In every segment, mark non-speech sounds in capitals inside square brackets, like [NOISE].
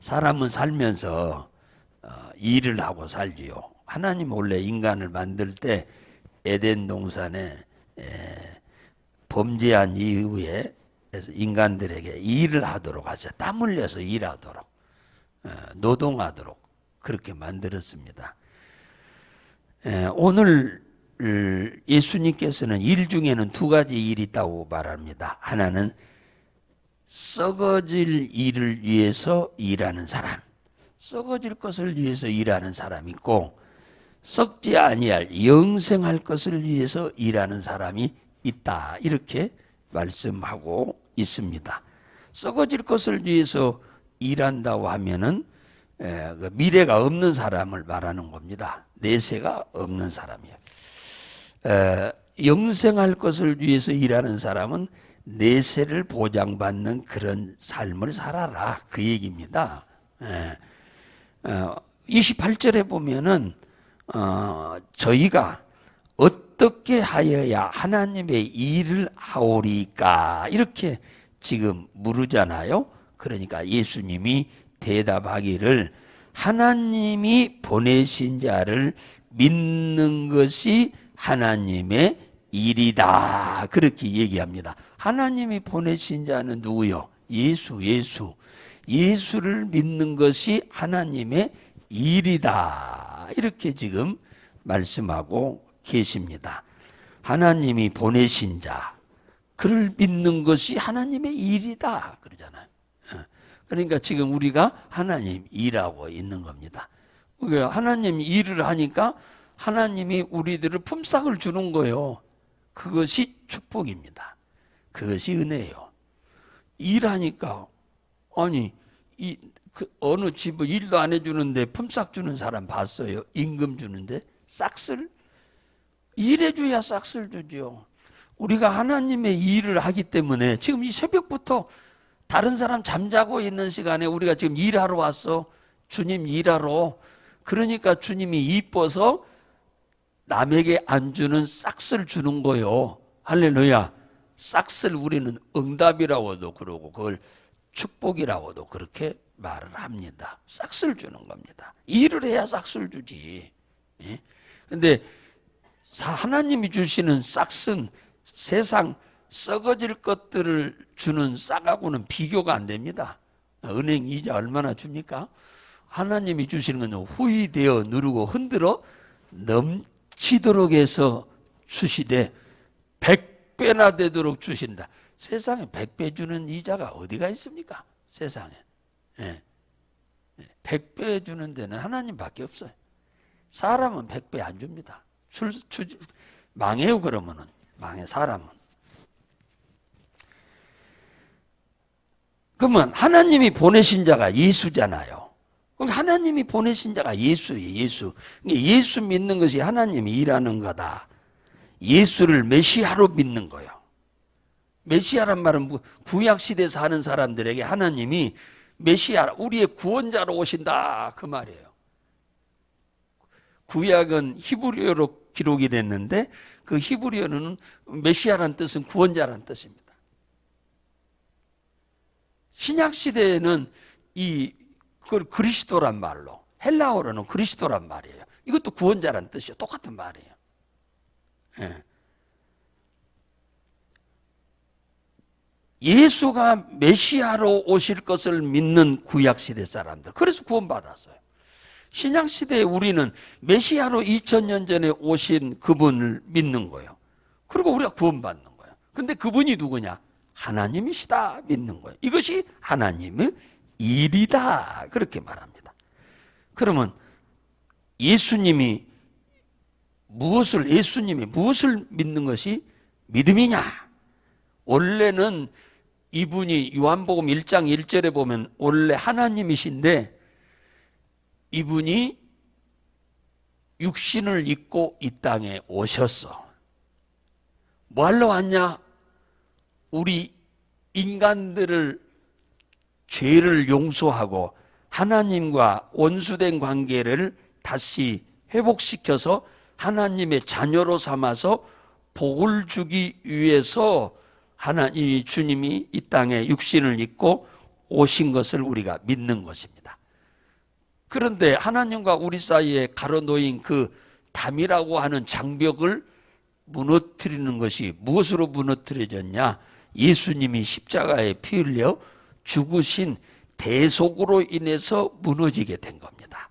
사람은 살면서 어, 일을 하고 살지요. 하나님 원래 인간을 만들 때 에덴 동산에 에, 범죄한 이후에 인간들에게 일을 하도록 하죠. 땀 흘려서 일하도록 어, 노동하도록 그렇게 만들었습니다. 에, 오늘 예수님께서는 일 중에는 두 가지 일이 있다고 말합니다. 하나는 썩어질 일을 위해서 일하는 사람, 썩어질 것을 위해서 일하는 사람이 있고 썩지 아니할 영생할 것을 위해서 일하는 사람이 있다. 이렇게 말씀하고 있습니다. 썩어질 것을 위해서 일한다고 하면은 에, 그 미래가 없는 사람을 말하는 겁니다. 내세가 없는 사람이에요. 에, 영생할 것을 위해서 일하는 사람은 내세를 보장받는 그런 삶을 살아라 그 얘기입니다. 에, 어, 28절에 보면은 어, 저희가 어떻게 하여야 하나님의 일을 하오리까 이렇게 지금 물으잖아요. 그러니까 예수님이 대답하기를 하나님이 보내신 자를 믿는 것이 하나님의 일이다. 그렇게 얘기합니다. 하나님이 보내신 자는 누구요? 예수, 예수. 예수를 믿는 것이 하나님의 일이다. 이렇게 지금 말씀하고 계십니다. 하나님이 보내신 자, 그를 믿는 것이 하나님의 일이다. 그러잖아요. 어. 그러니까 지금 우리가 하나님 일하고 있는 겁니다. 하나님 일을 하니까 하나님이 우리들을 품삯을 주는 거예요. 그것이 축복입니다. 그것이 은혜예요. 일하니까 아니 이 그 어느 집은 일도 안 해주는데 품삯 주는 사람 봤어요. 임금 주는데 싹쓸 일해줘야 싹쓸 주죠. 우리가 하나님의 일을 하기 때문에 지금 이 새벽부터 다른 사람 잠자고 있는 시간에 우리가 지금 일하러 왔어. 주님 일하러. 그러니까 주님이 이뻐서 남에게 안 주는 싹쓸 주는 거요. 할렐루야. 싹쓸 우리는 응답이라고도 그러고 그걸 축복이라고도 그렇게 말을 합니다. 싹쓸 주는 겁니다. 일을 해야 싹쓸 주지. 예? 근데 하나님이 주시는 싹은 세상 썩어질 것들을 주는 싹하고는 비교가 안 됩니다. 은행 이자 얼마나 줍니까? 하나님이 주시는 건 후이되어 누르고 흔들어 넘치도록 해서 주시되 백배나 되도록 주신다. 세상에 백배 주는 이자가 어디가 있습니까? 세상에. 예. 백배 주는 데는 하나님밖에 없어요. 사람은 백배 안 줍니다. 출, 출, 망해요 그러면은 망해 사람은. 그러면 하나님이 보내신 자가 예수잖아요. 그러니까 하나님이 보내신 자가 예수예요. 예수. 그러니까 예수 믿는 것이 하나님이 일하는 거다. 예수를 메시아로 믿는 거예요. 메시아란 말은 뭐 구약 시대 사는 사람들에게 하나님이 메시아 우리의 구원자로 오신다 그 말이에요. 구약은 히브리어로 기록이 됐는데 그 히브리어는 메시아란 뜻은 구원자란 뜻입니다. 신약 시대에는 이 그걸 그리스도란 말로 헬라어로는 그리스도란 말이에요. 이것도 구원자란 뜻이요. 똑같은 말이에요. 예. 예수가 메시아로 오실 것을 믿는 구약 시대 사람들. 그래서 구원받았어요. 신약 시대에 우리는 메시아로 2000년 전에 오신 그분을 믿는 거예요. 그리고 우리가 구원받는 거예요. 근데 그분이 누구냐? 하나님이시다 믿는 거예요. 이것이 하나님의 일이다. 그렇게 말합니다. 그러면 예수님이 무엇을 예수님이 무엇을 믿는 것이 믿음이냐? 원래는 이분이 요한복음 1장 1절에 보면 원래 하나님이신데 이분이 육신을 입고 이 땅에 오셨어. 뭐 하러 왔냐? 우리 인간들을 죄를 용서하고 하나님과 원수된 관계를 다시 회복시켜서 하나님의 자녀로 삼아서 복을 주기 위해서 하나님 주님이 이 땅에 육신을 입고 오신 것을 우리가 믿는 것입니다. 그런데 하나님과 우리 사이에 가로놓인 그 담이라고 하는 장벽을 무너뜨리는 것이 무엇으로 무너뜨려졌냐? 예수님이 십자가에 피 흘려 죽으신 대속으로 인해서 무너지게 된 겁니다.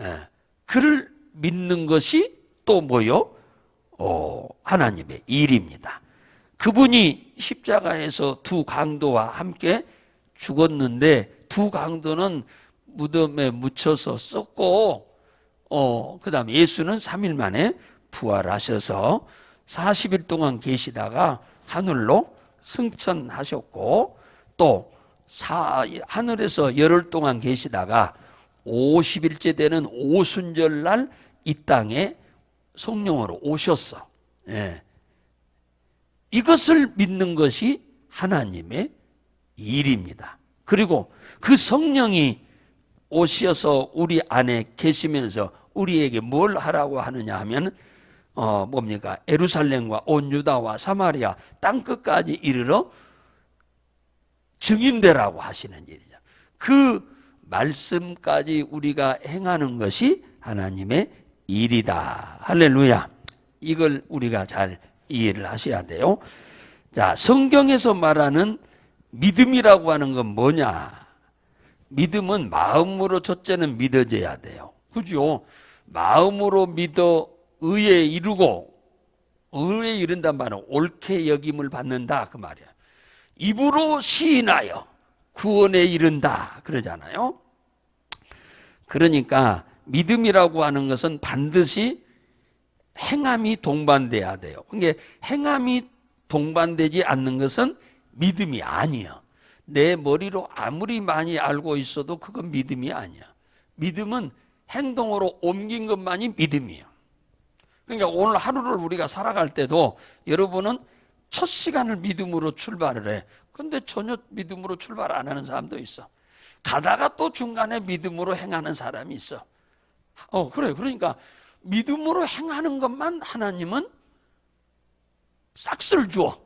예. 그를 믿는 것이 또 뭐요? 어, 하나님의 일입니다. 그분이 십자가에서 두 강도와 함께 죽었는데 두 강도는 무덤에 묻혀서 썩고 어, 그다음에 예수는 3일 만에 부활하셔서 40일 동안 계시다가 하늘로 승천하셨고 또 사, 하늘에서 열흘 동안 계시다가 50일째 되는 오순절 날 이 땅에 성령으로 오셨어. 예. 이것을 믿는 것이 하나님의 일입니다. 그리고 그 성령이 오셔서 우리 안에 계시면서 우리에게 뭘 하라고 하느냐 하면 어 뭡니까? 에루살렘과 온 유다와 사마리아 땅 끝까지 이르러 증인되라고 하시는 일이죠. 그 말씀까지 우리가 행하는 것이 하나님의 일이다. 할렐루야. 이걸 우리가 잘 이해를 하셔야 돼요. 자, 성경에서 말하는 믿음이라고 하는 건 뭐냐? 믿음은 마음으로 첫째는 믿어져야 돼요. 그죠? 마음으로 믿어 의에 이르고 의에 이른단 말은 옳게 여김을 받는다 그 말이야. 입으로 시인하여 구원에 이른다 그러잖아요. 그러니까 믿음이라고 하는 것은 반드시 행함이 동반돼야 돼요. 이게 행함이 동반되지 않는 것은 믿음이 아니야. 내 머리로 아무리 많이 알고 있어도 그건 믿음이 아니야. 믿음은 행동으로 옮긴 것만이 믿음이에요. 그러니까 오늘 하루를 우리가 살아갈 때도 여러분은 첫 시간을 믿음으로 출발을 해. 근데 전혀 믿음으로 출발 안 하는 사람도 있어. 가다가 또 중간에 믿음으로 행하는 사람이 있어. 어, 그래. 그러니까 믿음으로 행하는 것만 하나님은 싹쓸 주어.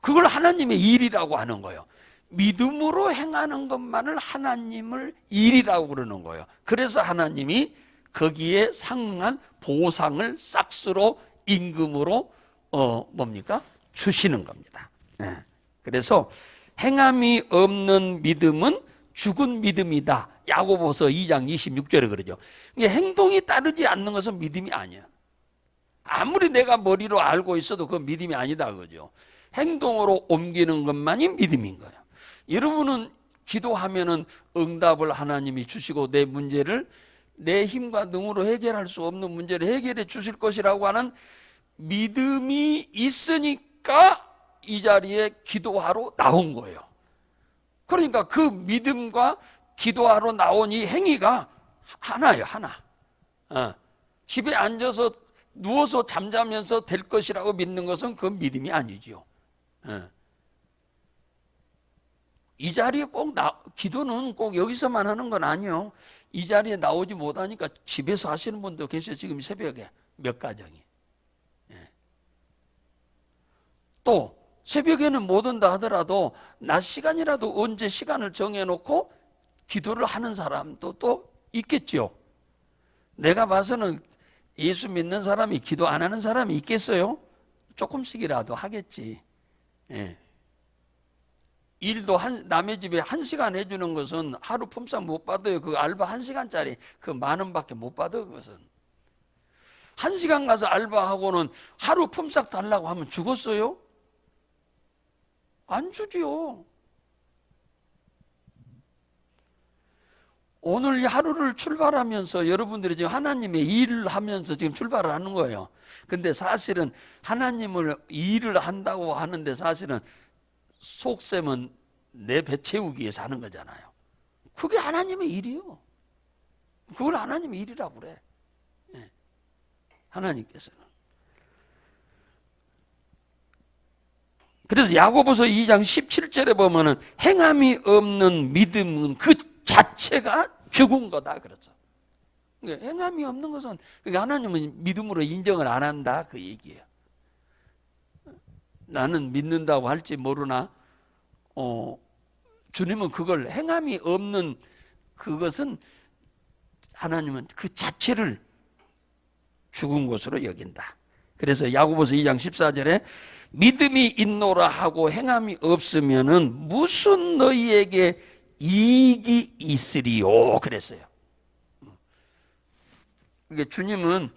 그걸 하나님의 일이라고 하는 거예요. 믿음으로 행하는 것만을 하나님을 일이라고 그러는 거예요. 그래서 하나님이 거기에 상응한 보상을 싹스로 임금으로 어 뭡니까 주시는 겁니다. 예. 그래서 행함이 없는 믿음은 죽은 믿음이다. 야고보서 2장 26절에 그러죠. 이게 행동이 따르지 않는 것은 믿음이 아니야. 아무리 내가 머리로 알고 있어도 그건 믿음이 아니다 그죠. 행동으로 옮기는 것만이 믿음인 거예요. 여러분은 기도하면은 응답을 하나님이 주시고 내 문제를 내 힘과 능으로 해결할 수 없는 문제를 해결해 주실 것이라고 하는 믿음이 있으니까 이 자리에 기도하러 나온 거예요. 그러니까 그 믿음과 기도하러 나온 이 행위가 하나예요, 하나. 어. 집에 앉아서 누워서 잠자면서 될 것이라고 믿는 것은 그 믿음이 아니죠. 어. 이 자리에 꼭 나, 기도는 꼭 여기서만 하는 건 아니요. 이 자리에 나오지 못하니까 집에서 하시는 분도 계셔 지금 새벽에 몇 가정이. 예. 또 새벽에는 못 온다 하더라도 낮 시간이라도 언제 시간을 정해놓고 기도를 하는 사람도 또 있겠죠. 내가 봐서는 예수 믿는 사람이 기도 안 하는 사람이 있겠어요? 조금씩이라도 하겠지. 예. 일도 한, 남의 집에 한 시간 해주는 것은 하루 품삯 못 받아요. 그 알바 한 시간짜리 그 만 원밖에 못 받아, 그것은. 한 시간 가서 알바하고는 하루 품삯 달라고 하면 죽었어요? 안 주지요. 오늘 이 하루를 출발하면서 여러분들이 지금 하나님의 일을 하면서 지금 출발을 하는 거예요. 근데 사실은 하나님을 일을 한다고 하는데 사실은 속셈은 내 배 채우기 위해서 하는 거잖아요. 그게 하나님의 일이요. 그걸 하나님의 일이라고 그래. 예. 하나님께서는. 그래서 야고보서 2장 17절에 보면은 행함이 없는 믿음은 그 자체가 죽은 거다 그렇죠. 그러니까 행함이 없는 것은 그러니까 하나님은 믿음으로 인정을 안 한다 그 얘기예요. 나는 믿는다고 할지 모르나 어, 주님은 그걸 행함이 없는 그것은 하나님은 그 자체를 죽은 것으로 여긴다. 그래서 야고보서 2장 14절에 믿음이 있노라 하고 행함이 없으면은 무슨 너희에게 이익이 있으리요 그랬어요. 이게 주님은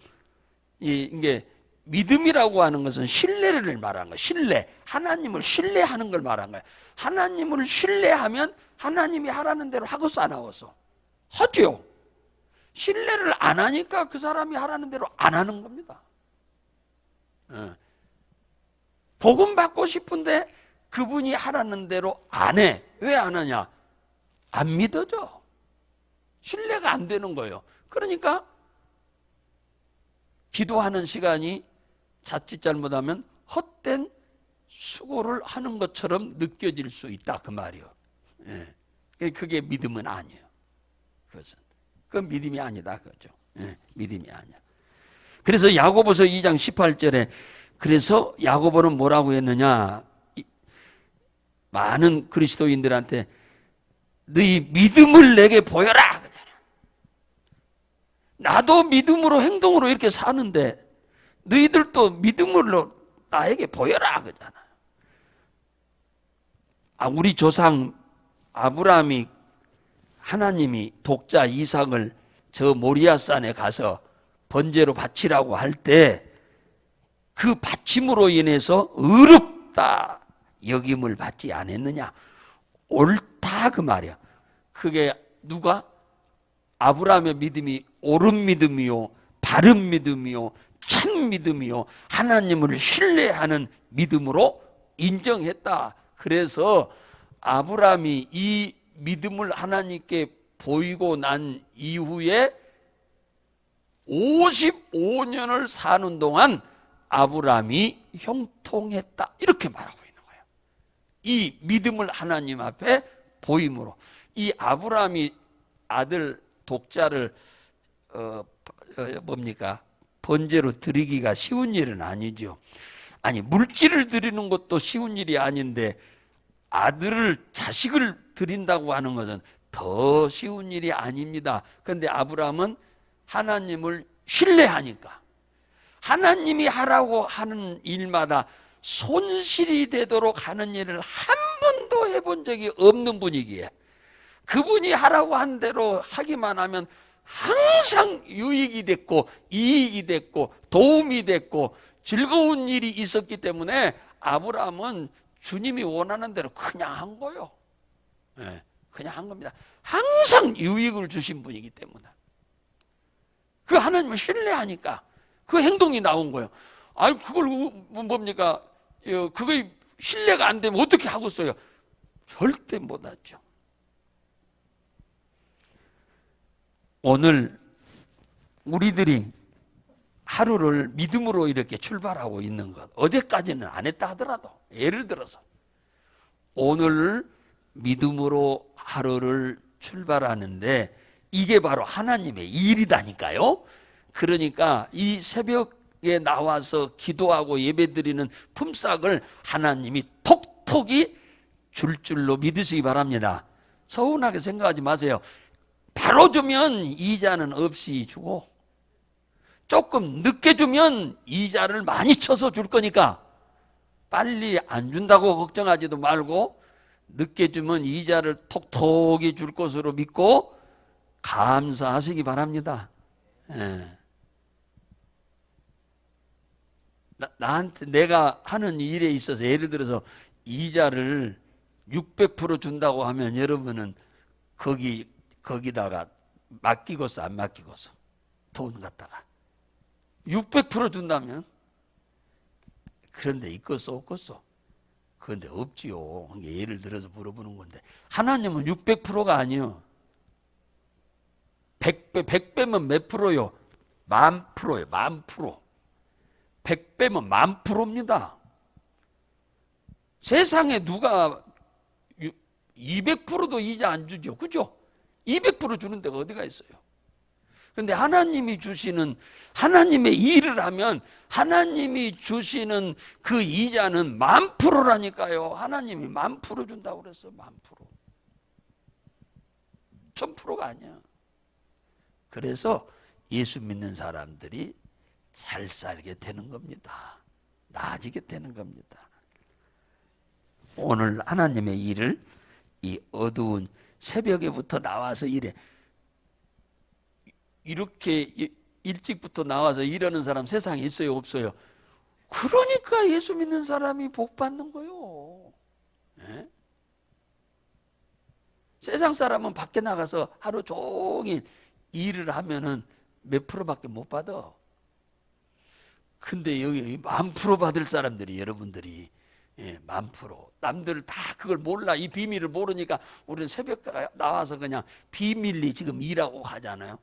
이 이게 믿음이라고 하는 것은 신뢰를 말하는 거예요. 신뢰. 하나님을 신뢰하는 걸 말하는 거예요. 하나님을 신뢰하면 하나님이 하라는 대로 하고서 안 하고서 하죠. 신뢰를 안 하니까 그 사람이 하라는 대로 안 하는 겁니다. 어. 복음 받고 싶은데 그분이 하라는 대로 안 해. 왜 안 하냐? 안 믿어져. 신뢰가 안 되는 거예요. 그러니까 기도하는 시간이 자칫 잘못하면 헛된 수고를 하는 것처럼 느껴질 수 있다 그 말이요. 예. 그게 믿음은 아니에요. 그것은 그 믿음이 아니다 그죠. 예. 믿음이 아니야. 그래서 야고보서 2장 18절에 그래서 야고보는 뭐라고 했느냐? 이- 많은 그리스도인들한테 너희 믿음을 내게 보여라. 나도 믿음으로 행동으로 이렇게 사는데 너희들도 믿음으로 나에게 보여라 그러잖아. 아, 우리 조상 아브라함이 하나님이 독자 이삭을 저 모리아산에 가서 번제로 바치라고 할 때 그 바침으로 인해서 의롭다 여김을 받지 않았느냐? 옳다 그 말이야. 그게 누가 아브라함의 믿음이 옳은 믿음이요, 바른 믿음이요, 참 믿음이요, 하나님을 신뢰하는 믿음으로 인정했다. 그래서 아브라함이 이 믿음을 하나님께 보이고 난 이후에 55년을 사는 동안 아브라함이 형통했다. 이렇게 말하고 있는 거예요. 이 믿음을 하나님 앞에 보임으로 이 아브라함이 아들 독자를 어, 어, 뭡니까 번제로 드리기가 쉬운 일은 아니죠. 아니 물질을 드리는 것도 쉬운 일이 아닌데 아들을 자식을 드린다고 하는 것은 더 쉬운 일이 아닙니다. 그런데 아브라함은 하나님을 신뢰하니까 하나님이 하라고 하는 일마다 손실이 되도록 하는 일을 한 번도 해본 적이 없는 분이기에 그분이 하라고 한 대로 하기만 하면 항상 유익이 됐고 이익이 됐고 도움이 됐고 즐거운 일이 있었기 때문에 아브라함은 주님이 원하는 대로 그냥 한 거요. 예, 그냥 한 겁니다. 항상 유익을 주신 분이기 때문에. 그 하나님을 신뢰하니까 그 행동이 나온 거예요. 아니 그걸 우- 뭐- 뭡니까? 어, 그게 신뢰가 안 되면 어떻게 하고 써요? 절대 못 하죠. 오늘 우리들이 하루를 믿음으로 이렇게 출발하고 있는 것 어제까지는 안 했다 하더라도 예를 들어서 오늘 믿음으로 하루를 출발하는데 이게 바로 하나님의 일이다니까요. 그러니까 이 새벽에 나와서 기도하고 예배드리는 품삯을 하나님이 톡톡이 줄 줄로 믿으시기 바랍니다. 서운하게 생각하지 마세요. 바로 주면 이자는 없이 주고 조금 늦게 주면 이자를 많이 쳐서 줄 거니까 빨리 안 준다고 걱정하지도 말고 늦게 주면 이자를 톡톡히 줄 것으로 믿고 감사하시기 바랍니다. 예. 나, 나한테 내가 하는 일에 있어서 예를 들어서 이자를 600% 준다고 하면 여러분은 거기 거기다가 맡기고서 안 맡기고서 돈 갖다가 600% 준다면 그런데 있겠어 없겠어? 그런데 없지요. 그게 예를 들어서 물어보는 건데 하나님은 600%가 아니요. 100배 100배면 몇 프로요? 만 프로요 만 프로 100배면 만 프로입니다 세상에 누가 200%도 이자 안 주죠 그죠? 200% 주는 데가 어디가 있어요? 근데 하나님이 주시는 하나님의 일을 하면 하나님이 주시는 그 이자는 만 프로라니까요. 하나님이 만 프로 준다고 그랬어요. 만 프로. 1%가 아니야. 그래서 예수 믿는 사람들이 잘 살게 되는 겁니다. 나아지게 되는 겁니다. 오늘 하나님의 일을 이 어두운 새벽에부터 나와서 일해. 이렇게 이- 일찍부터 나와서 일하는 사람 세상에 있어요, 없어요? 그러니까 예수 믿는 사람이 복 받는 거요. 예? 세상 사람은 밖에 나가서 하루 종일 일을 하면은 몇 프로밖에 못 받아. 근데 여기 만 프로 받을 사람들이 여러분들이 예, 만 프로. 남들 다 그걸 몰라. 이 비밀을 모르니까 우리는 새벽 나와서 그냥 비밀리 지금 일하고 가잖아요.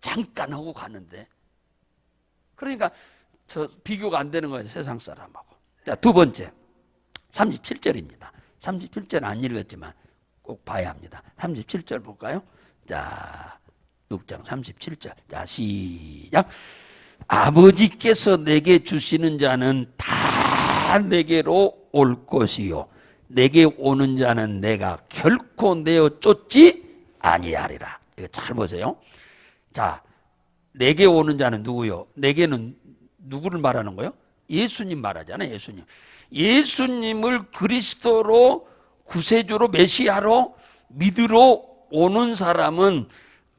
잠깐 하고 가는데. 그러니까 저 비교가 안 되는 거예요. 세상 사람하고. 자, 두 번째. 37절입니다. 37절 안 읽었지만 꼭 봐야 합니다. 37절 볼까요? 자, 6장 37절. 자, 시작. 아버지께서 내게 주시는 자는 다 내게로 올 것이요. 내게 오는 자는 내가 결코 내어 쫓지 아니하리라. 이거 잘 보세요. 자, 내게 오는 자는 누구요? 내게는 누구를 말하는 거요? 예수님 말하잖아요. 예수님. 예수님을 그리스도로 구세주로 메시아로 믿으러 오는 사람은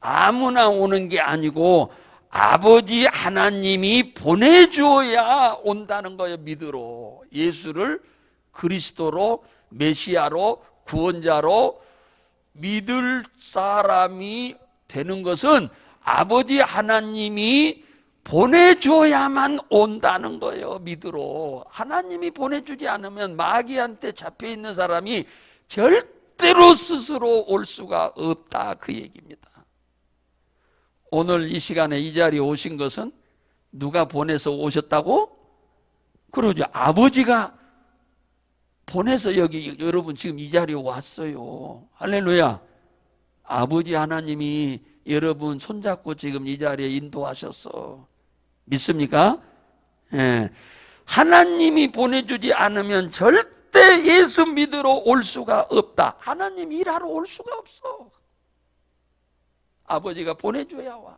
아무나 오는 게 아니고 아버지 하나님이 보내줘야 온다는 거예요. 믿으러 예수를 그리스도로 메시아로 구원자로 믿을 사람이 되는 것은 아버지 하나님이 보내줘야만 온다는 거예요. 믿으러. 하나님이 보내주지 않으면 마귀한테 잡혀 있는 사람이 절대로 스스로 올 수가 없다. 그 얘기입니다. 오늘 이 시간에 이 자리에 오신 것은 누가 보내서 오셨다고? 그러죠. 아버지가 보내서 여기 여러분 지금 이 자리에 왔어요. 할렐루야. 아버지 하나님이 여러분 손잡고 지금 이 자리에 인도하셨어. 믿습니까? 예. 하나님이 보내주지 않으면 절대 예수 믿으러 올 수가 없다. 하나님 일하러 올 수가 없어. 아버지가 보내줘야 와.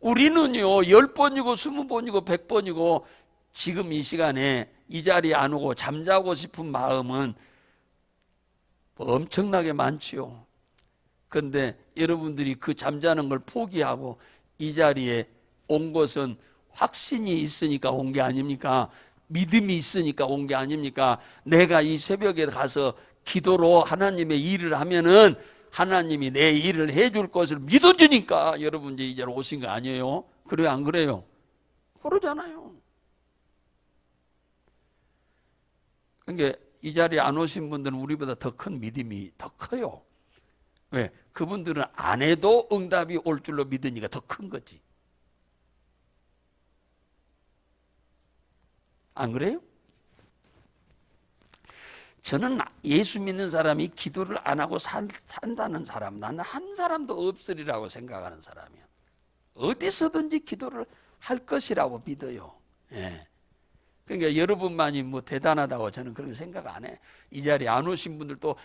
우리는요, 열 번이고 스무 번이고 백 번이고 지금 이 시간에 이 자리에 안 오고 잠자고 싶은 마음은 엄청나게 많지요. 근데 여러분들이 그 잠자는 걸 포기하고 이 자리에 온 것은 확신이 있으니까 온 게 아닙니까? 믿음이 있으니까 온 게 아닙니까? 내가 이 새벽에 가서 기도로 하나님의 일을 하면은 하나님이 내 일을 해줄 것을 믿어주니까 여러분 이제 이제 오신 거 아니에요? 그래요, 안 그래요? 그러잖아요. 그러니까 이 자리에 안 오신 분들은 우리보다 더 큰 믿음이 더 커요. 왜? 그분들은 안 해도 응답이 올 줄로 믿으니까 더 큰 거지. 안 그래요? 저는 예수 믿는 사람이 기도를 안 하고 산, 산다는 사람, 나는 한 사람도 없으리라고 생각하는 사람이야. 어디서든지 기도를 할 것이라고 믿어요. 예. 그러니까 여러분만이 뭐 대단하다고 저는 그렇게 생각 안 해. 이 자리에 안 오신 분들도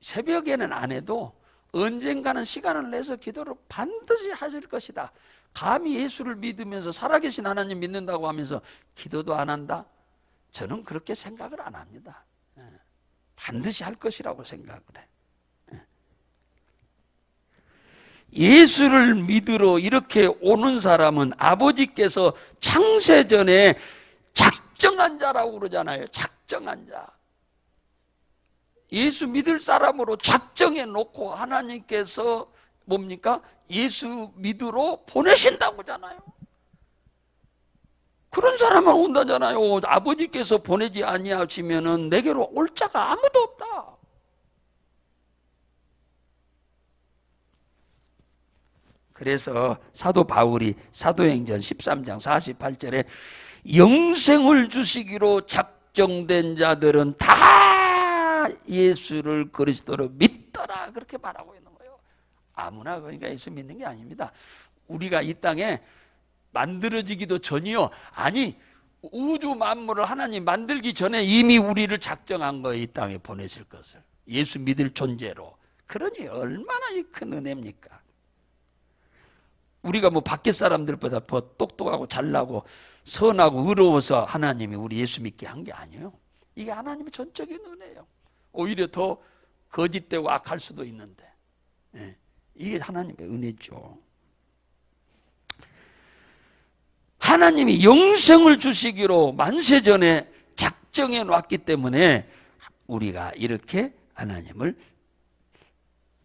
새벽에는 안 해도 언젠가는 시간을 내서 기도를 반드시 하실 것이다. 감히 예수를 믿으면서 살아계신 하나님 믿는다고 하면서 기도도 안 한다? 저는 그렇게 생각을 안 합니다. 예. 반드시 할 것이라고 생각을 해. 예. 예수를 믿으러 이렇게 오는 사람은 아버지께서 창세전에 작정한 자라고 그러잖아요. 작정한 자. 예수 믿을 사람으로 작정해 놓고 하나님께서 뭡니까? 예수 믿으러 보내신다고 하잖아요. 그런 사람만 온다잖아요. 아버지께서 보내지 아니하시면은 내게로 올 자가 아무도 없다. 그래서 사도 바울이 사도행전 13장 48절에 영생을 주시기로 작정된 자들은 다 예수를 그리스도로 믿더라 그렇게 말하고 있는 거예요. 아무나 그러니까 예수 믿는 게 아닙니다. 우리가 이 땅에 만들어지기도 전이요. 아니 우주 만물을 하나님 만들기 전에 이미 우리를 작정한 거예요. 이 땅에 보내실 것을 예수 믿을 존재로. 그러니 얼마나 큰 은혜입니까? 우리가 뭐 밖에 사람들보다 더 똑똑하고 잘나고 선하고 의로워서 하나님이 우리 예수 믿게 한 게 아니에요. 이게 하나님의 전적인 은혜예요. 오히려 더 거짓되고 악할 수도 있는데 예, 이게 하나님의 은혜죠. 하나님이 영생을 주시기로 만세전에 작정해 놨기 때문에 우리가 이렇게 하나님을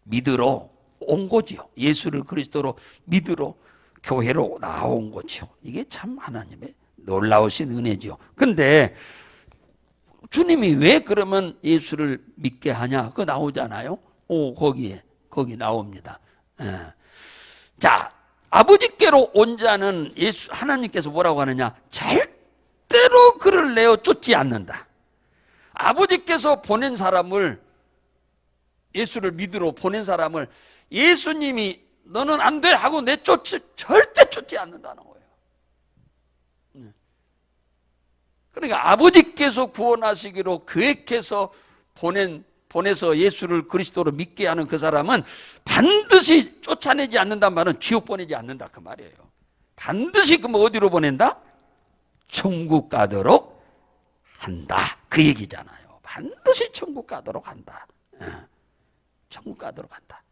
믿으러 온 거지요. 예수를 그리스도로 믿으러 교회로 나온 거죠. 이게 참 하나님의 놀라우신 은혜죠. 근데 주님이 왜 그러면 예수를 믿게 하냐? 그거 나오잖아요. 오, 거기에, 거기 나옵니다. 예. 자, 아버지께로 온 자는 예수, 하나님께서 뭐라고 하느냐? 절대로 그를 내어 쫓지 않는다. 아버지께서 보낸 사람을, 예수를 믿으러 보낸 사람을 예수님이 너는 안 돼! 하고 내쫓, 절대 쫓지 않는다는 거예요. 그러니까 아버지께서 구원하시기로 계획해서 보낸 보내서 예수를 그리스도로 믿게 하는 그 사람은 반드시 쫓아내지 않는단 말은 지옥 보내지 않는다 그 말이에요. 반드시 그럼 어디로 보낸다? 천국 가도록 한다 그 얘기잖아요. 반드시 천국 가도록 한다. 예. 천국 가도록 한다.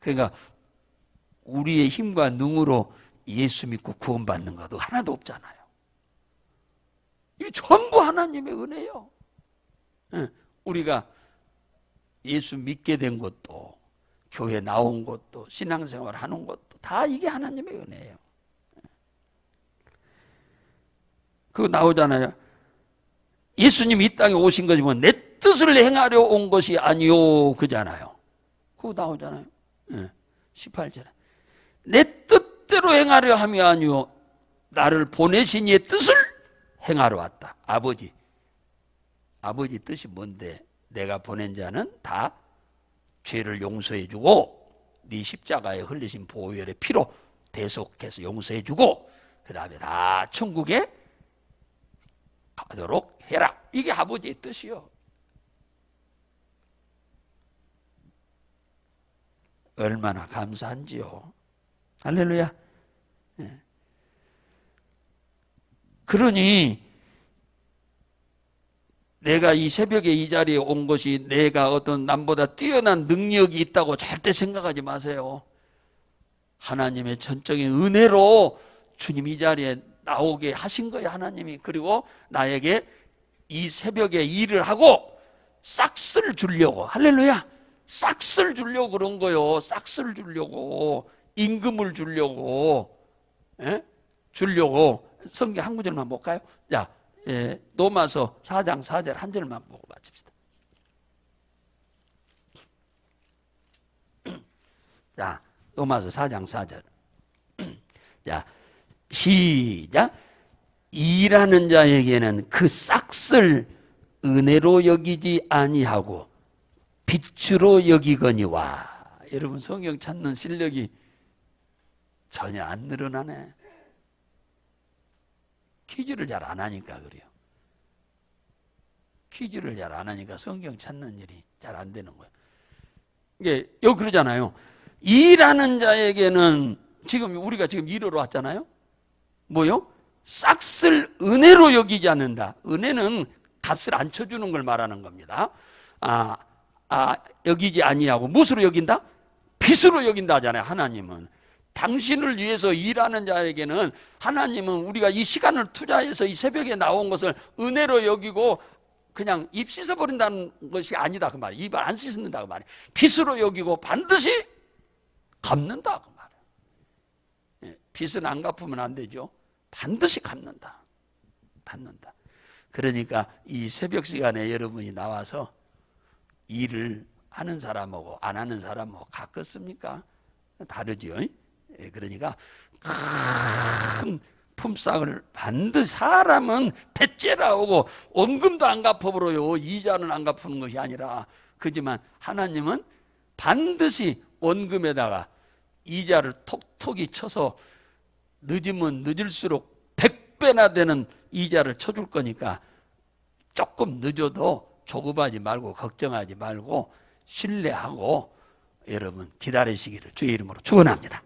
그러니까 우리의 힘과 능으로 예수 믿고 구원받는 것도 하나도 없잖아요. 이 전부 하나님의 은혜요. 예, 우리가 예수 믿게 된 것도 교회 나온 것도 신앙생활 하는 것도 다 이게 하나님의 은혜예요. 그거 나오잖아요. 예수님 이 땅에 오신 것이 뭐내 뜻을 행하려 온 것이 아니요 그잖아요. 그거 나오잖아요. 예, 18절에 내 뜻대로 행하려 함이 아니요 나를 보내신 이의 뜻을 행하러 왔다. 아버지. 아버지 뜻이 뭔데? 내가 보낸 자는 다 죄를 용서해 주고 네 십자가에 흘리신 보혈의 피로 대속해서 용서해 주고 그 다음에 다 천국에 가도록 해라. 이게 아버지의 뜻이요. 얼마나 감사한지요. 할렐루야. 예. 그러니 내가 이 새벽에 이 자리에 온 것이 내가 어떤 남보다 뛰어난 능력이 있다고 절대 생각하지 마세요. 하나님의 전적인 은혜로 주님 이 자리에 나오게 하신 거예요, 하나님이. 그리고 나에게 이 새벽에 일을 하고 싹스를 주려고. 할렐루야. 싹스를 주려고 그런 거요. 싹스를 주려고. 임금을 주려고. 예? 주려고. 성경 한 구절만 볼까요? 자, 예, 노마서 4장 4절 한 절만 보고 마칩시다. [CLEARS THROAT] 자, 노마서 4장 4절. 자, 시작. 일하는 자에게는 그 싹을 은혜로 여기지 아니하고 빛으로 여기거니와. 여러분 성경 찾는 실력이 전혀 안 늘어나네. 퀴즈를 잘 안 하니까 그래요. 퀴즈를 잘 안 하니까 성경 찾는 일이 잘 안 되는 거예요. 이게 여기 그러잖아요. 일하는 자에게는 지금 우리가 지금 일하러 왔잖아요. 뭐요? 싹을 은혜로 여기지 않는다. 은혜는 값을 안 쳐주는 걸 말하는 겁니다. 아, 아 여기지 아니하고 무엇으로 여긴다? 빛으로 여긴다 하잖아요. 하나님은 당신을 위해서 일하는 자에게는 하나님은 우리가 이 시간을 투자해서 이 새벽에 나온 것을 은혜로 여기고 그냥 입 씻어버린다는 것이 아니다 그 말이에요. 입을 안 씻는다 그 말이에요. 빛으로 여기고 반드시 갚는다 그 말이에요. 예, 빚은 안 갚으면 안 되죠. 반드시 갚는다. 받는다. 그러니까 이 새벽 시간에 여러분이 나와서 일을 하는 사람하고 안 하는 사람하고 가깝습니까? 다르죠. 예, 그러니까 큰 품삯을 반드시 사람은 배째라 오고 원금도 안 갚아버려요. 이자는 안 갚는 것이 아니라 그지만 하나님은 반드시 원금에다가 이자를 톡톡이 쳐서 늦으면 늦을수록 100배나 되는 이자를 쳐줄 거니까 조금 늦어도 조급하지 말고 걱정하지 말고 신뢰하고 여러분 기다리시기를 주의 이름으로 축원합니다.